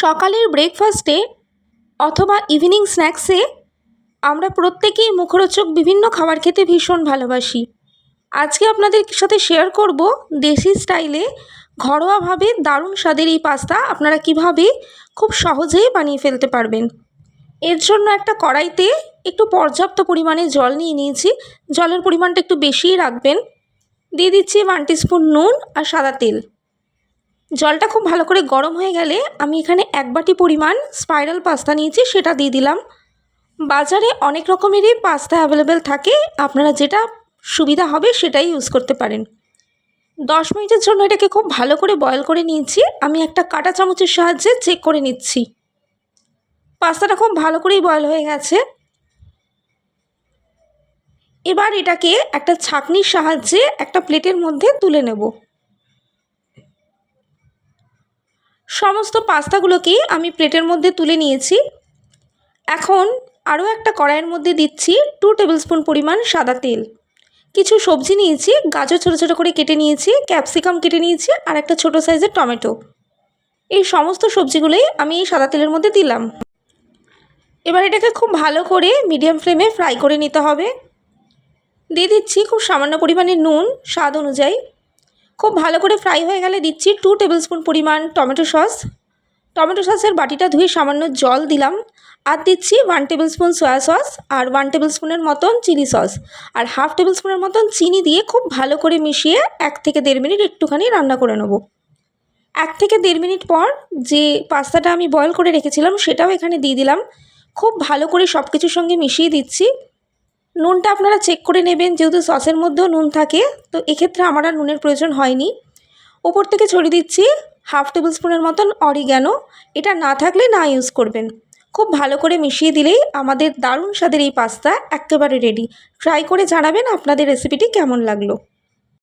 সকালের ব্রেকফাস্টে অথবা ইভিনিং স্ন্যাক্সে আমরা প্রত্যেকেই মুখরোচক বিভিন্ন খাবার খেতে ভীষণ ভালোবাসি। আজকে আপনাদের সাথে শেয়ার করব দেশি স্টাইলে ঘরোয়াভাবে দারুণ স্বাদের এই পাস্তা আপনারা কীভাবে খুব সহজেই বানিয়ে ফেলতে পারবেন। এর জন্য একটা কড়াইতে একটু পর্যাপ্ত পরিমাণে জল নিয়ে নিয়েছি। জলের পরিমাণটা একটু বেশিই রাখবেন। দিয়ে দিচ্ছি ওয়ান স্পুন নুন আর সাদা তেল। জলটা খুব ভালো করে গরম হয়ে গেলে আমি এখানে এক বাটি পরিমাণ স্পাইরাল পাস্তা নিয়েছি, সেটা দিয়ে দিলাম। বাজারে অনেক রকমেরই পাস্তা অ্যাভেলেবেল থাকে, আপনারা যেটা সুবিধা হবে সেটাই ইউজ করতে পারেন। দশ মিনিটের জন্য এটাকে খুব ভালো করে বয়ল করে নিয়েছি, আমি একটা কাঁটা চামচের সাহায্যে চেক করে নিচ্ছি। পাস্তাটা খুব ভালো করেই বয়ল হয়ে গেছে। এবার এটাকে একটা ছাঁকনির সাহায্যে একটা প্লেটের মধ্যে তুলে নেব। সমস্ত পাস্তাগুলোকে আমি প্লেটের মধ্যে তুলে নিয়েছি। এখন আরও একটা কড়াইয়ের মধ্যে দিচ্ছি টু টেবিলস্পুন পরিমাণ সাদা তেল। কিছু সবজি নিয়েছি, গাজর ছোটো ছোটো করে কেটে নিয়েছি ক্যাপসিকাম কেটে নিয়েছি আর একটা ছোটো সাইজের টমেটো। এই সমস্ত সবজিগুলোই আমি এই সাদা তেলের মধ্যে দিলাম। এবার এটাকে খুব ভালো করে মিডিয়াম ফ্লেমে ফ্রাই করে নিতে হবে। দিয়ে দিচ্ছি খুব সামান্য পরিমাণে নুন, স্বাদ অনুযায়ী। খুব ভালো করে ফ্রাই হয়ে গেলে দিচ্ছি টু টেবিলস্পুন পরিমাণ টমেটো সস। টমেটো সসের বাটিটা ধুয়ে সামান্য জল দিলাম আর দিচ্ছি one table spoon soya sauce আর ওয়ান টেবিল স্পুনের মতন চিলি সস আর হাফ টেবিল স্পুনের মতন চিনি দিয়ে খুব ভালো করে মিশিয়ে এক থেকে দেড় মিনিট একটুখানি রান্না করে নেব। এক থেকে দেড় মিনিট পর যে পাস্তাটা আমি বয়ল করে রেখেছিলাম সেটাও এখানে দিয়ে দিলাম। খুব ভালো করে সব কিছুর সঙ্গে মিশিয়ে দিচ্ছি। নুনটা আপনারা চেক করে নেবেন, যেহেতু সসের মধ্যেও নুন থাকে, তো এক্ষেত্রে আমার আর নুনের প্রয়োজন হয়নি। ওপর থেকে ছড়িয়ে দিচ্ছি হাফ টেবিল স্পুনের মতন অরিগ্যানো এটা না থাকলে না ইউজ করবেন। খুব ভালো করে মিশিয়ে দিলেই আমাদের দারুণ স্বাদের এই পাস্তা একেবারে রেডি ট্রাই করে জানাবেন আপনাদের রেসিপিটি কেমন লাগল।